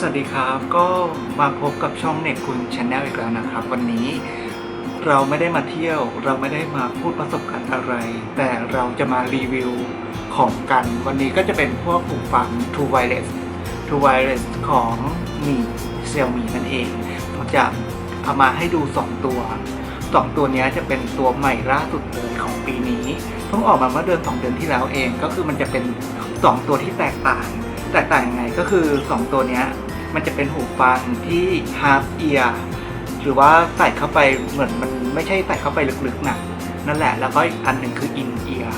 สวัสดีครับ ก็มาพบกับช่องเน็ตคุณชาแนลอีกแล้วนะครับ วันนี้เราไม่ได้มาเที่ยว เราไม่ได้มาพูดประสบการณ์อะไร แต่เราจะมารีวิวของกัน วันนี้ก็จะเป็นพวกหูฟัง True Wireless True Wireless ของมีเซี่ยมีนั่นเองผมจะเอามาให้ดู 2 ตัว 2 ตัวนี้จะเป็นตัวใหม่ล่าสุดเลยของปีนี้เพิ่งออกมาเมื่อเดือน2เดือนที่แล้วเอง ก็คือมันจะเป็น 2 ตัวที่แตกต่าง แตกต่างยังไงก็คือ 2 ตัวเนี้ยมันจะเป็นหูฟังที่ half ear หรือว่าใส่เข้าไปเหมือนมันไม่ใช่ใส่เข้าไปลึกๆนะนั่นแหละแล้วก็อีกอันหนึ่งคือ in ear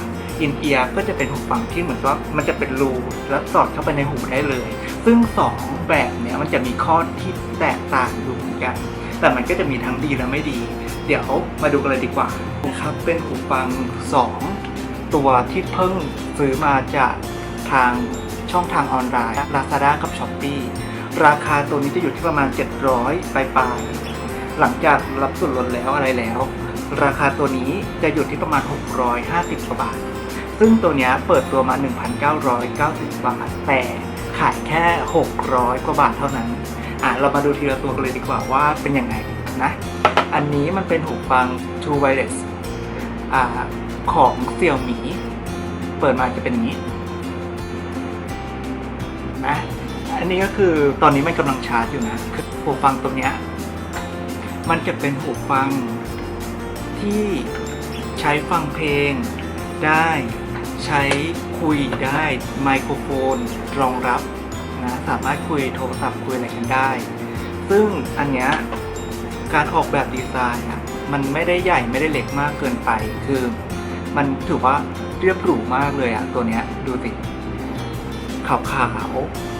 in ear ก็จะเป็นหูฟังที่เหมือนว่ามันจะเป็นรูแล้วสอดเข้าไปในหูได้เลย ซึ่ง 2 แบบเนี้ยมันจะมีข้อที่แตกต่างอยู่เหมือนกัน แต่มันก็จะมีทั้งดีและไม่ดี เดี๋ยวมาดูกันเลยดีกว่านะครับเป็นหูฟัง 2 ตัวที่เพิ่งซื้อมาจากทาง ช่องทางออนไลน์ Lazada กับ Shopee ราคาตัวนี้จะอยู่ที่ประมาณ 700ปลายๆหลังจากรับส่วนลดแล้วอะไรแล้ว ราคาตัวนี้จะอยู่ที่ประมาณ 650กว่าบาท ซึ่งตัวนี้เปิดตัวมา 1,990 บาท แต่ขายแค่ 600 กว่าบาทเท่านั้น อะ เรามาดูทีละตัวกันเลยดีกว่าว่าเป็นยังไงนะ อันนี้มันเป็นหูฟัง True Wireless อ่าของเสี่ยวหมี เปิดมาจะเป็นอย่างนี้ อันนี้ก็คือตอนนี้มันกำลังชาร์จอยู่นะหูฟังตัวเนี้ยมันจะเป็นหูฟังที่ใช้ฟังเพลงได้ใช้คุยได้ไมโครโฟนรองรับนะสามารถคุยโทรศัพท์คุยอะไรกันได้ ซึ่งอันเนี้ยการออกแบบดีไซน์อะมันไม่ได้ใหญ่ไม่ได้เล็กมากเกินไป คือ มันถือว่าเรียบหรูมากเลยอะตัวเนี้ยดูสิขาวๆ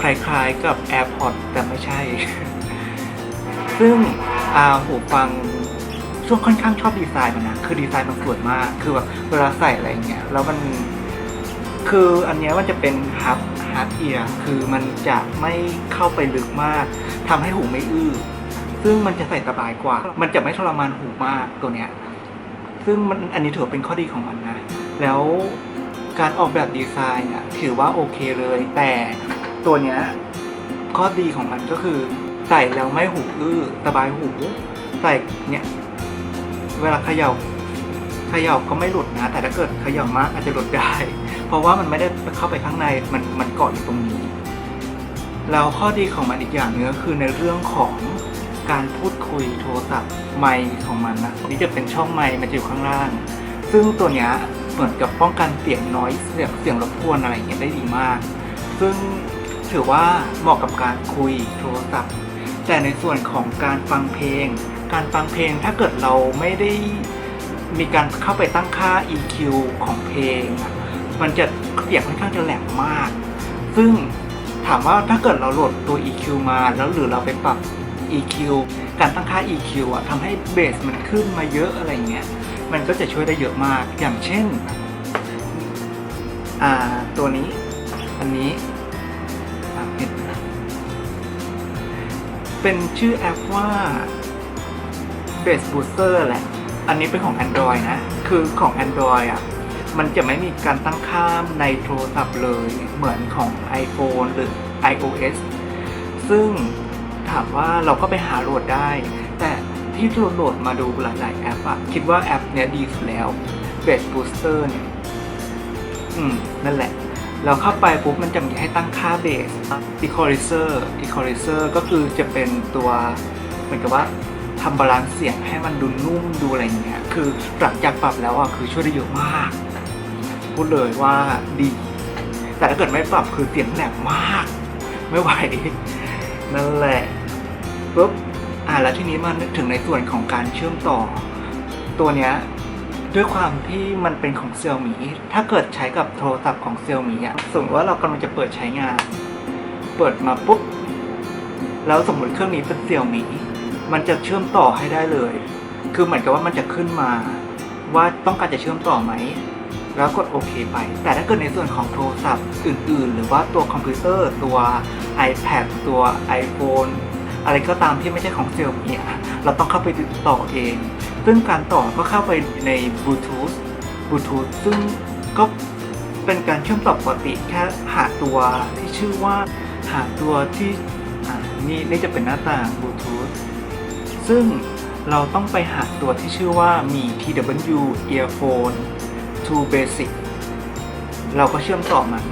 คล้ายๆกับ AirPods แต่ไม่ใช่ ซึ่งหูฟังช่วงค่อนข้างชอบดีไซน์มันนะ คือดีไซน์มันสวยมาก คือแบบเวลาใส่อะไรเงี้ย แล้วมัน คืออันเนี้ยมันจะเป็นฮับฮับเอียคือมันจะไม่เข้าไปลึกมากทำให้หูไม่อื้อ ซึ่งมันจะใส่สบายกว่า มันจะไม่ทรมานหูมากตัวเนี้ย ซึ่งมันอันนี้ถือเป็นข้อดีของมันนะ แล้วการออกแบบดีไซน์อะถือว่าโอเคเลย แต่ ตัวเนี้ยข้อดีของมันก็คือใส่แล้วไม่หูอื้อสบายหู ใส่เนี่ยเวลาเขย่าเขย่าก็ไม่หลุดนะ แต่ถ้าเกิดเขย่ามากอาจจะหลุดได้ เพราะว่ามันไม่ได้เข้าไปข้างในมันมันเกาะอยู่ตรงนี้ แล้วข้อดีของมันอีกอย่างหนึงก็คือในเรื่องของการพูดคุยโทรศัพท์ไมค์ของมันนะนี่จะเป็นช่องไมค์มันจะอยู่ข้างล่าง ซึ่งตัวเนี้ยเหมือนกับป้องกันเสียงน้อยเสียงเสียงรบกวนอะไรอย่างเงี้ยได้ดีมาก ซึ่ง ถือว่าเหมาะกับการคุยโทรศัพท์ แต่ในส่วนของการฟังเพลง การฟังเพลงถ้าเกิดเราไม่ได้มีการเข้าไปตั้งค่า EQ ของเพลง มันจะเสียงค่อนข้างจะแหลมมาก ซึ่งถามว่าถ้าเกิดเราโหลดตัว EQ มาแล้วหรือเราไปปรับ EQ การตั้งค่า EQ อะทำให้เบสมันขึ้นมาเยอะอะไรเงี้ย มันก็จะช่วยได้เยอะมาก อย่างเช่น อ่า ตัวนี้ อันนี้ เป็นชื่อแอปว่า Base Booster แหละ อันนี้เป็นของ Android นะ คือของ Android อะ มันจะไม่มีการตั้งค่าในโทรศัพท์เลย เหมือนของ iPhone หรือ iOS ซึ่งถามว่าเราก็ไปหาโหลดได้ แต่ที่เราโหลดมาดูหลายๆแอปอะคิดว่าแอปเนี้ยดีสุดแล้ว Base Booster เนี่ย อืม นั่นแหละ เราเข้าไปปุ๊บมันจะมีให้ตั้งค่าเบส equalizer equalizer ก็คือจะเป็นตัวเหมือนกับว่าทำบาลานซ์เสียงให้มันดูนุ่มดูอะไรอย่างเงี้ย คือหลังจากปรับแล้วอะคือช่วยได้เยอะมาก พูดเลยว่าดี แต่ถ้าเกิดไม่ปรับคือเสียงแหลมมาก ไม่ไหว นั่นแหละปุ๊บ อ่าแล้วทีนี้มานึกถึงในส่วนของการเชื่อมต่อ ตัวเนี้ย ด้วยความที่มันเป็นของเซี่ยมี่ถ้าเกิดใช้กับโทรศัพท์ของเซี่ยมี่อะสมมติว่าเรากำลังจะเปิดใช้งาน เปิดมาปุ๊บ แล้วสมมติเครื่องนี้เป็นเซี่ยมี่มันจะเชื่อมต่อให้ได้เลย คือเหมือนกับว่ามันจะขึ้นมา ว่าต้องการจะเชื่อมต่อไหม แล้วกดโอเคไป แต่ถ้าเกิดในส่วนของโทรศัพท์อื่น ๆ หรือว่าตัวคอมพิวเตอร์ ตัว iPad ตัว iPhone อะไรก็ตามที่ไม่ใช่ของเซี่ยมี่อะเราต้องเข้าไปต่อเอง ซึ่งการต่อก็เข้าไปในบลูทูธบลูทูธซึ่งก็เป็นการเชื่อมต่อปกติแค่หาตัวที่ชื่อว่าหาตัวที่นี่นี่จะเป็นหน้าต่างบลูทูธซึ่งเราต้องไปหาตัวที่ชื่อว่ามี TW Earphone 2 Basic เราก็เชื่อมต่อมัน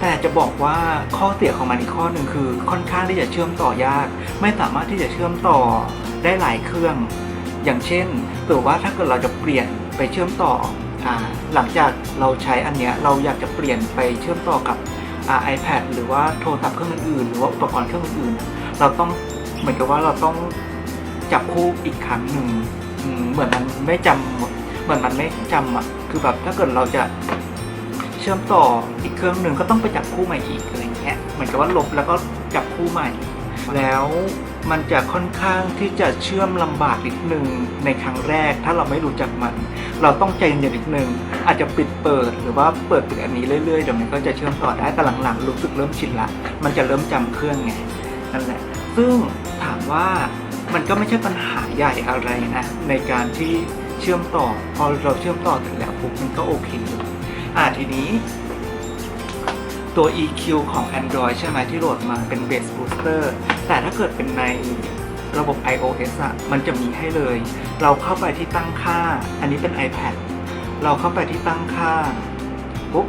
แต่จะบอกว่าข้อเสียของมันอีกข้อหนึ่งคือค่อนข้างที่จะเชื่อมต่อยาก ไม่สามารถที่จะเชื่อมต่อได้หลายเครื่อง อย่างเช่นเผื่อว่าถ้าเกิดเราจะเปลี่ยนไปเชื่อมต่ออหลังจากเราใช้อันเนี้ยเราอยากจะเปลี่ยนไปเชื่อมต่อกับอ่า iPad หรือว่าโทรศัพท์เครื่องอื่นๆหรือว่าอุปกรณ์เครื่องอื่นๆเราต้องเหมือนกับว่าเราต้องจับคู่อีกครั้งหนึ่งเหมือนมันไม่จำเหมือนมันไม่จำอะคือแบบถ้าเกิดเราจะ ชื่อมต่ออีกเครื่องหนึ่งก็ต้องไปจับคู่ใหม่อีกอะไรเงี้ยเหมือนกับว่าลบแล้วก็จับคู่ใหม่ แล้วมันจะค่อนข้างที่จะเชื่อมลำบากนิดนึงในครั้งแรกถ้าเราไม่รู้จักมัน เราต้องใจเย็นนิดนึงอาจจะปิดเปิดหรือว่าเปิดปิดอันนี้เรื่อยๆเดี๋ยวมันก็จะเชื่อมต่อได้แต่หลังๆรู้สึกเริ่มชินละ มันจะเริ่มจำเครื่องไงนั่นแหละ ซึ่งถามว่ามันก็ไม่ใช่ปัญหาใหญ่อะไรนะในการที่เชื่อมต่อพอเราเชื่อมต่อเสร็จแล้วปุ๊บมันก็โอเคเลย อ่าทีนี้ ตัว EQ ของ Android ใช่ไหมที่โหลดมาเป็น Bass Booster แต่ถ้าเกิดเป็นในระบบ iOS อะมันจะมีให้เลย เราเข้าไปที่ตั้งค่า อันนี้เป็น iPad เราเข้าไปที่ตั้งค่าปุ๊บ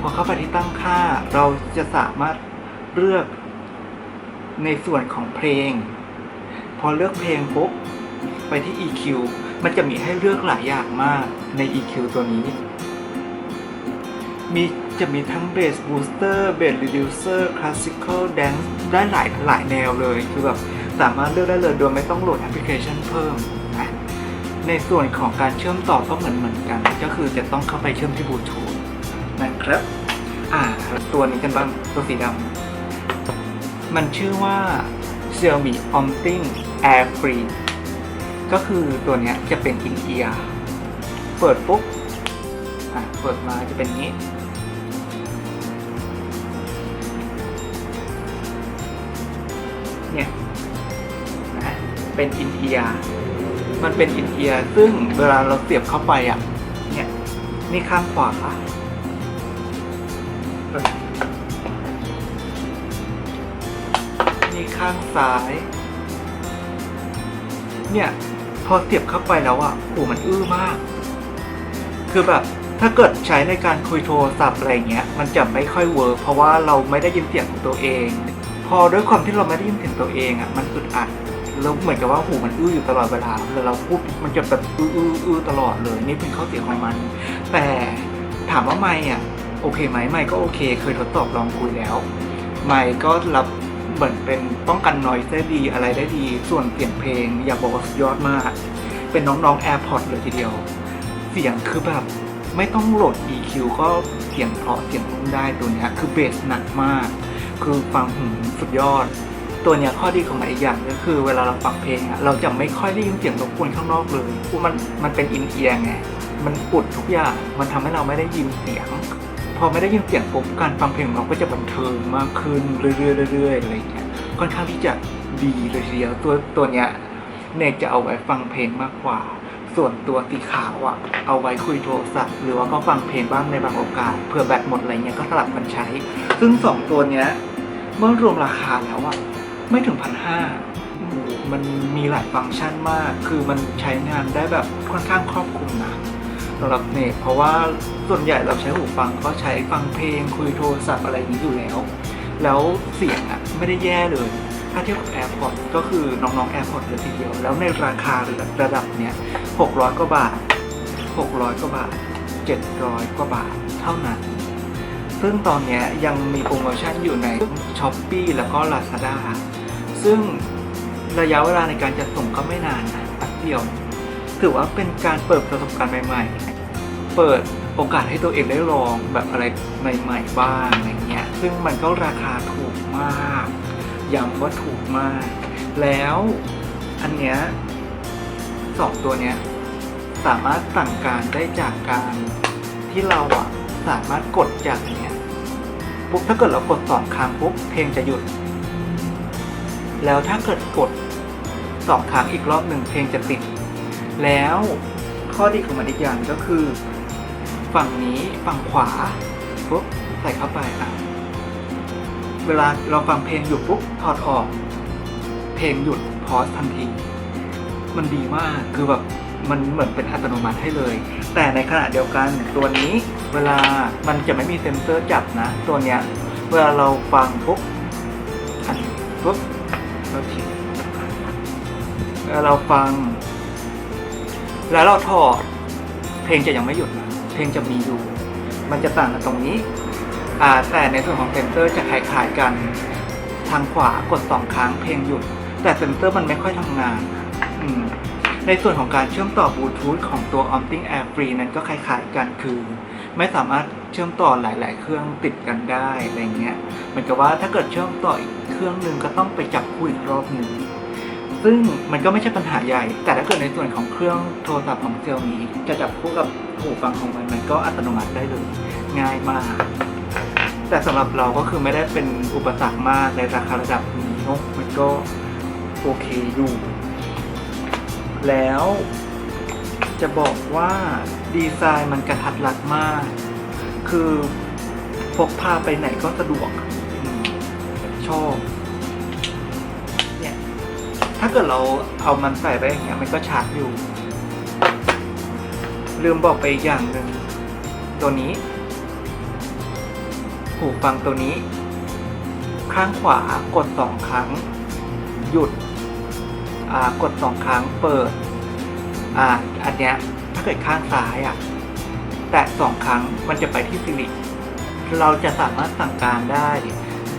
พอเข้าไปที่ตั้งค่า เราจะสามารถเลือกในส่วนของเพลง พอเลือกเพลงปุ๊บไปที่ EQ มันจะมีให้เลือกหลายอย่างมากใน EQ ตัวนี้ มีจะมีทั้งเบสบูสเตอร์เบสรีดิวเซอร์คลาสสิคอลแดนซ์ได้หลายหลายแนวเลย คือแบบสามารถเลือกได้เลยโดยไม่ต้องโหลดแอปพลิเคชันเพิ่มนะในส่วนของการเชื่อมต่อก็เหมือนเหมือนกัน ก็คือจะต้องเข้าไปเชื่อมที่บลูทูธนะครับอ่าตัวนี้กันบ้างตัวสีดำมันชื่อว่า Xiaomi Omting Air Free ก็คือตัวนี้จะเป็นอินเอียร์เปิดปุ๊บอะเปิดมาจะเป็นนี้ เนี่ยนะเป็นอินเอียร์มันเป็นอินเอียร์ซึ่งเวลาเราเสียบเข้าไปอะ เนี่ย นี่ข้างขวานี่ข้างซ้าย เนี่ย พอเสียบเข้าไปแล้วอะโหมันอื้อมาก คือแบบถ้าเกิดใช้ในการคุยโทรศัพท์อะไรเงี้ย มันจะไม่ค่อยเวิร์กเพราะว่าเราไม่ได้ยินเสียงของตัวเอง พอด้วยความที่เราไม่ได้ยินเสียงตัวเองอะมันอึดอัดแล้วเหมือนกับว่าหูมันอื้ออยู่ตลอดเวลาเวลาเราพูดมันจะแบบอื้ออื้ออื้อตลอดเลย นี่เป็นข้อเสียของมัน แต่ถามว่าไม่อะโอเคไหมไม่ก็โอเค เคยทดสอบลองคุยแล้วไม่ก็รับเหมือนเป็นป้องกันนอยได้ดีอะไรได้ดี ส่วนเสียงเพลง อย่าบอกว่าสุดยอดมาก เป็นน้องๆ AirPods เลยทีเดียว เสียงคือแบบไม่ต้องโหลด EQ ก็เสียงเพราะเสียงนุ่มได้ตัวนี้คือเบสหนักมาก คือฟังหืมสุดยอด ตัวเนี้ยข้อดีของมันอีกอย่างก็คือ เวลาเราฟังเพลงอะเราจะไม่ค่อยได้ยินเสียงรบกวนข้างนอกเลยมันมันเป็นอินเอียร์ไงมันอุดทุกอย่างมันทำให้เราไม่ได้ยินเสียง พอไม่ได้ยินเสียงปุ๊บการฟังเพลงของเราก็จะบันเทิงมากขึ้นเรื่อยๆเรื่อยๆอะไรเงี้ยค่อนข้างที่จะดีเลยทีเดียวตัวตัวเนี้ยเนกจะเอาไว้ฟังเพลงมากกว่า ส่วนตัวสีขาวอะเอาไว้คุยโทรศัพท์ หรือว่าก็ฟังเพลงบ้างในบางโอกาสเผื่อแบตหมดอะไรเงี้ยก็สลับกันใช้ ซึ่งสองตัวเนี้ย เมื่อรวมราคาแล้วอะไม่ถึงพันห้ามันมีหลายฟังก์ชันมาก คือมันใช้งานได้แบบค่อนข้างครอบคลุมนะสำหรับเนกเพราะว่าส่วนใหญ่เราใช้หูฟังก็ใช้ฟังเพลง คุยโทรศัพท์อะไรนี้อยู่แล้ว แล้วเสียงอะไม่ได้แย่เลย ถ้าเทียบกับ AirPods ก็คือน้องๆ AirPods เลยทีเดียว แล้วในราคาระดับเนี้ย600 กว่าบาท 600 กว่าบาท 700 กว่าบาทเท่านั้น ซึ่งตอนนี้ยยังมีโปรโมชั่นอยู่ใน s h อ p e e แล้วก็ Lazada ซึ่งระยะเวลาในการจัดส่งก็ไม่นานนะแป๊บเดียว ถือว่าเป็นการเปิดประสบการณ์ใหม่ ๆ เปิดโอกาสให้ตัวเองได้ลองแบบอะไรใหม่ๆบ้างอะไรเงี้ย ซึ่งมันก็ราคาถูกมากย้ำว่าถูกมาก แล้วอันเนี้ยสองตัวเนี้ยสามารถสั่งการได้จากการที่เราอะ สามารถกดจากนเนี้ยปุ๊บถ้าเกิดเรากดสองครั้งปุ๊บเพลงจะหยุด แล้วถ้าเกิดกดสองครั้งอีกรอบหนึ่งเพลงจะติด แล้วข้อดีของมันอีกอย่างก็คือ ฝั่งนี้ฝั่งขวาปุ๊บใส่เข้าไปอะเวลาเราฟังเพลงอยู่ปุ๊บถอดออก เพลงหยุดพอสทันที มันดีมากคือแบบมันเหมือนเป็นอัตโนมัติให้เลย แต่ในขณะเดียวกันตัวนี้ เวลามันจะไม่มีเซ็นเซอร์จับนะ ตัวเนี้ยเวลาเราฟังปุ๊บอันปุ๊บเราทิ้งเวลาเราฟัง แล้วเราถอดเพลงจะยังไม่หยุดนะเพลงจะมีอยู่ มันจะต่างกันตรงนี้อ่าแต่ในส่วนของเซนเซอร์จะคล้ายๆกันทางขวากดสองครั้งเพลงหยุด แต่เซนเซอร์มันไม่ค่อยทำงานอืมในส่วนของการเชื่อมต่อบลูทูธของตัว Omting Air Free นั้นก็คล้ายๆกันคือ ไม่สามารถเชื่อมต่อหลาย ๆ เครื่องติดกันได้อะไรเงี้ยเหมือนกับว่าถ้าเกิดเชื่อมต่ออีกเครื่องหนึ่งก็ต้องไปจับคู่อีกรอบหนึ่งซึ่งมันก็ไม่ใช่ปัญหาใหญ่ แต่ถ้าเกิดในส่วนของเครื่องโทรศัพท์ของเซลมีจะจับคู่กับหูฟังของมันมันก็อัตโนมัติได้เลยง่ายมาก แต่สำหรับเราก็คือไม่ได้เป็นอุปสรรคมากในราคาระดับนี้เนอะมันก็โอเคอยู่ แล้ว จะบอกว่าดีไซน์มันกระทัดรัดมาก คือพกพาไปไหนก็สะดวกชอบเนี่ยถ้าเกิดเราเอามันใส่ไปอย่างเงี้ยมันก็ชาร์จอยู่ ลืมบอกไปอีกอย่างหนึ่งตัวนี้ หูฟังตัวนี้ ข้างขวากดสองครั้ง หยุดกดสองครั้งเปิด อ่าอันเนี้ยถ้าเกิดข้างซ้ายอะ แตะสองครั้งมันจะไปที่สิริเราจะสามารถสั่งการได้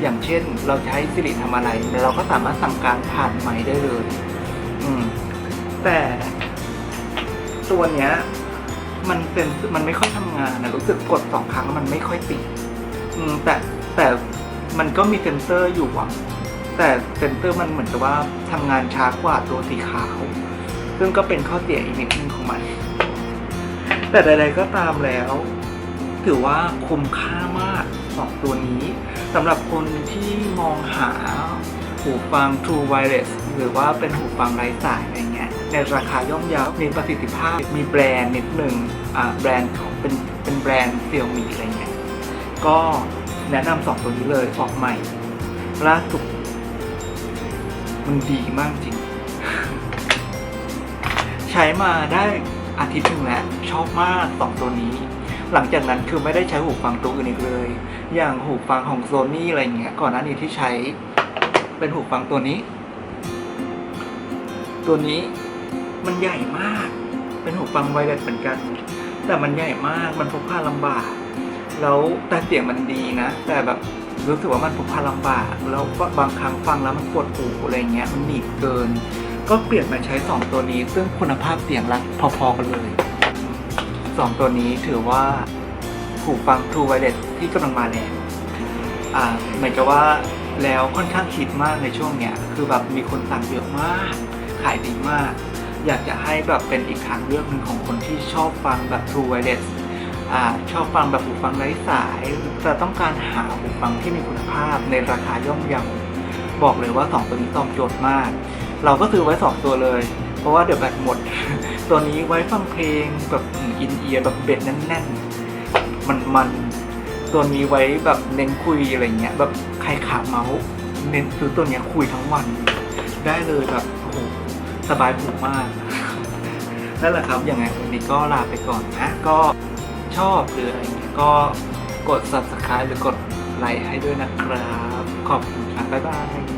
อย่างเช่นเราให้สิริทำอะไร เราก็สามารถสั่งการผ่านไมค์ได้เลย อืม แต่ตัวเนี้ย มันเป็นมันไม่ค่อยทำงานนะรู้สึกกดสองครั้งมันไม่ค่อยติดอืม แต่แต่มันก็มีเซนเซอร์อยู่อะแต่เซนเซอร์มันเหมือนกับว่าทำงานช้ากว่าตัวสีขาว ซึ่งก็เป็นข้อเสียอีกนิดนึงของมัน แต่ใด ๆ ก็ตามแล้ว ถือว่าคุ้มค่ามากสองตัวนี้สำหรับคนที่มองหาหูฟัง True Wireless หรือว่าเป็นหูฟังไร้สายอะไรเงี้ย ในราคาย่อมเยาวมีประสิทธิภาพ มีแบรนด์นิดหนึ่งอ่าแบรนด์ของเป็นเป็นแบรนด์เซี่ยมีอะไรเงี้ย ก็แนะนำสองตัวนี้เลยออกใหม่ล่าสุดมันดีมากจริง ใช้มาได้อาทิตย์หนึ่งแล้วชอบมากสองตัวนี้ หลังจากนั้นคือไม่ได้ใช้หูฟังตัวอื่นอีกเลย อย่างหูฟังของโซนี่อะไรเงี้ยก่อนหน้านี้ที่ใช้เป็นหูฟังตัวนี้ ตัวนี้มันใหญ่มาก เป็นหูฟังไวเลสเหมือนกัน แต่มันใหญ่มากมันพกพาลำบากแล้วแต่เสียงมันดีนะ แต่แบบรู้สึกว่ามันพกพาลำบากแล้วก็บางครั้งฟังแล้วมันปวดหูอะไรเงี้ยมันหนีบเกิน ก็เปลี่ยนมาใช้ 2 ตัวนี้ ซึ่งคุณภาพเสียงรักพอๆกันเลย 2 ตัวนี้ถือว่าหูฟัง True Wireless ที่กำลังมาแรงอ่าหมือนกับว่าแล้วค่อนข้างคิดมากในช่วงเนี้ย คือแบบมีคนสั่งเยอะมาก ขายดีมาก อยากจะให้แบบเป็นอีกทางเลือกหนึ่งของคนที่ชอบฟังแบบ True Wireless อ่าชอบฟังแบบหูฟังไร้สายแต่ต้องการหาหูฟังที่มีคุณภาพในราคาย่อมเยาบอกเลยว่า 2 ตัวนี้ตอบโจทย์มาก เราก็ซื้อไว้ 2 ตัวเลย เพราะว่าเดี๋ยวแบตหมด ตัวนี้ไว้ฟังเพลงแบบอินเอียร์แบบเบ็ดแน่นๆมันมันๆ ตัวนี้ไว้แบบเน้นคุยอะไรเงี้ยแบบใครขาเมาส์เน้นซื้อตัวเนี้ยคุยทั้งวัน ได้เลยแบบโอ้โหสบายหูมากนั่นแหละครับยังไงวันนี้ก็ลาไปก่อนนะ ก็ชอบหรืออะไรเงี้ยก็กด subscribe หรือกดไลค์ให้ด้วยนะครับ ขอบคุณครับบ๊ายบาย